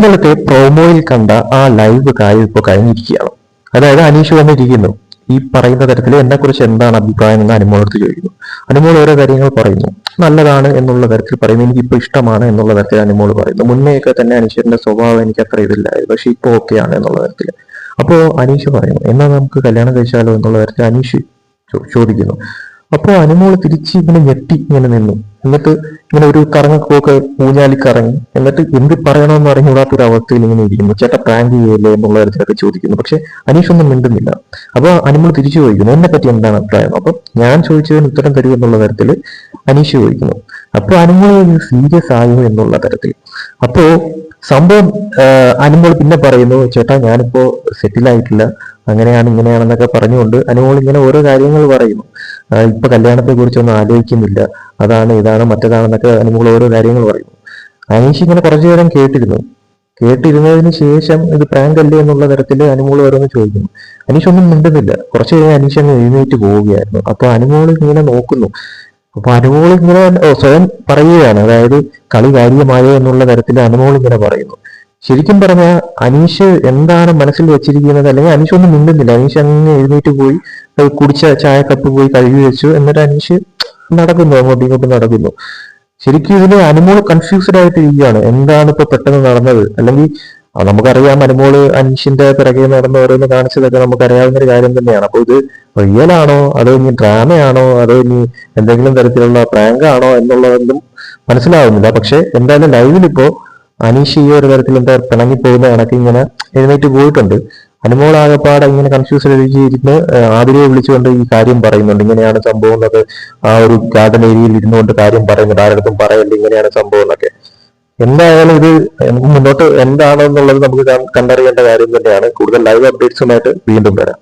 ഇന്നലത്തെ പ്രോമോയിൽ കണ്ട ആ ലൈവ് കാര്യം ഇപ്പോൾ കഴിഞ്ഞിരിക്കുകയാണ്. അതായത് അനീഷ് വന്നിരിക്കുന്നു. ഈ പറയുന്ന തരത്തിൽ എന്നെ കുറിച്ച് എന്താണ് അഭിപ്രായം എന്ന് അനുമോളടുത്ത് ചോദിക്കുന്നു. അനുമോൾ ഓരോ കാര്യങ്ങൾ പറയുന്നു. നല്ലതാണ് എന്നുള്ള തരത്തിൽ പറയുന്നു. എനിക്ക് ഇപ്പൊ ഇഷ്ടമാണ് എന്നുള്ള തരത്തിൽ അനുമോൾ പറയുന്നു. മുന്നേയൊക്കെ തന്നെ അനീഷിന്റെ സ്വഭാവം എനിക്ക് അത്ര ഇതില്ലായിരുന്നു. പക്ഷെ ഇപ്പൊ ഓക്കെയാണ് എന്നുള്ള തരത്തിൽ അപ്പോ അനീഷ് പറയുന്നു എന്നാ നമുക്ക് കല്യാണം കഴിച്ചാലോ? എന്നുള്ള തരത്തിൽ അനീഷ് ചോദിക്കുന്നു. അപ്പോൾ അനുമോൾ തിരിച്ച് ഇങ്ങനെ ഞെട്ടി ഇങ്ങനെ നിന്നു. എന്നിട്ട് ഇങ്ങനെ ഒരു കറങ്ങൊക്കെ ഊഞ്ഞാലി കറങ്ങി. എന്നിട്ട് എന്ത് പറയണമെന്ന് അറിഞ്ഞുകൂടാത്ത ഒരു അവസ്ഥയിൽ ഇങ്ങനെ ഇരിക്കുന്നു. ചേട്ടാ പ്രാങ്ക് ചെയ്യല്ലേ എന്നുള്ള തരത്തിലൊക്കെ ചോദിക്കുന്നു. പക്ഷെ അനീഷ് ഒന്നും മിണ്ടുന്നില്ല. അപ്പൊ അനുമോൾ തിരിച്ചു ചോദിക്കുന്നു എന്നെ പറ്റി എന്താണ് അഭിപ്രായം? അപ്പൊ ഞാൻ ചോദിച്ചതിന് ഉത്തരം തരൂ എന്നുള്ള തരത്തിൽ അനീഷ് ചോദിക്കുന്നു. അപ്പൊ അനുമോൾ സീരിയസ് ആയോ എന്നുള്ള തരത്തിൽ. അപ്പോ സംഭവം അനുമോൾ പിന്നെ പറയുന്നു ചേട്ടാ ഞാനിപ്പോ സെറ്റിൽ ആയിട്ടില്ല. അങ്ങനെയാണ് ഇങ്ങനെയാണെന്നൊക്കെ പറഞ്ഞുകൊണ്ട് അനുമോൾ ഇങ്ങനെ ഓരോ കാര്യങ്ങൾ പറയുന്നു. ഇപ്പൊ കല്യാണത്തെ കുറിച്ചൊന്നും ആലോചിക്കുന്നില്ല. അതാണ് ഇതാണ് മറ്റേതാണെന്നൊക്കെ അനുമോൾ ഓരോ കാര്യങ്ങൾ പറയുന്നു. അനീഷ് ഇങ്ങനെ കുറച്ചു നേരം കേട്ടിരുന്നു. കേട്ടിരുന്നതിന് ശേഷം ഇത് പ്രാങ്ക് അല്ലേ എന്നുള്ള തരത്തിൽ അനുമോൾ ഓരോന്ന് ചോദിക്കുന്നു. അനീഷ് ഒന്നും മിണ്ടുന്നില്ല. കുറച്ചു കഴിഞ്ഞാൽ അനീഷ് അങ്ങ് എഴുന്നേറ്റ് പോവുകയായിരുന്നു. അപ്പൊ അനുമോൾ ഇങ്ങനെ നോക്കുന്നു. അപ്പൊ അനുമോൾ ഇങ്ങനെ സ്വയം പറയുകയാണ്. അതായത് കളി കാര്യമായോ എന്നുള്ള തരത്തിൽ അനുമോൾ ഇങ്ങനെ പറയുന്നു. ശരിക്കും പറഞ്ഞാൽ അനീഷ് എന്താണ് മനസ്സിൽ വെച്ചിരിക്കുന്നത്? അല്ലെങ്കിൽ അനീഷ് ഒന്നും മിണ്ടുന്നില്ല. അനീഷ് അങ്ങ് എഴുന്നേറ്റ് പോയി കുടിച്ച ചായ കപ്പ് പോയി കഴുകി വെച്ചു. എന്നിട്ട് അനീഷ് നടക്കുന്നു. അങ്ങോട്ടും ഇങ്ങോട്ടും നടക്കുന്നു. ശരിക്കും ഇതിന് അനുമോൾ കൺഫ്യൂസ്ഡ് ആയിട്ട് ഇരിക്കുകയാണ് എന്താണ് ഇപ്പൊ പെട്ടെന്ന് നടന്നത്? അല്ലെങ്കിൽ നമുക്കറിയാം അനുമോൾ അനീഷിന്റെ പിറകെ നടന്ന് ഓരോന്ന് കാണിച്ചതൊക്കെ നമുക്കറിയാവുന്ന ഒരു കാര്യം തന്നെയാണ്. അപ്പൊ ഇത് റിയൽ ആണോ അതോ ഇനി ഡ്രാമയാണോ? അതോ ഇനി എന്തെങ്കിലും തരത്തിലുള്ള പ്രാങ്ക് ആണോ എന്നുള്ളതൊന്നും മനസ്സിലാവുന്നില്ല. പക്ഷെ എന്തായാലും ലൈവിൽ ഇപ്പോ അനീഷ് ഈ ഒരു തരത്തിൽ എന്താ പിണങ്ങി പോകുന്ന കണക്ക് ഇങ്ങനെ എഴുന്നേറ്റ് പോയിട്ടുണ്ട്. അനുമോൾ ആകപ്പാടെ ഇങ്ങനെ ഇരുന്ന് ആതിരയെ വിളിച്ചുകൊണ്ട് ഈ കാര്യം പറയുന്നുണ്ട്. ഇങ്ങനെയാണ് സംഭവം എന്നൊക്കെ ആ ഒരു ഗാർഡൻ ഏരിയയിൽ ഇരുന്നുകൊണ്ട് കാര്യം പറയുന്നുണ്ട്. ആരുടെ പറയല്ല ഇങ്ങനെയാണ് സംഭവം എന്നൊക്കെ. എന്തായാലും ഇത് മുന്നോട്ട് എന്താണെന്നുള്ളത് നമുക്ക് കണ്ടറിയേണ്ട കാര്യം തന്നെയാണ്. കൂടുതൽ ലൈവ് അപ്ഡേറ്റ്സുമായിട്ട് വീണ്ടും വരാം.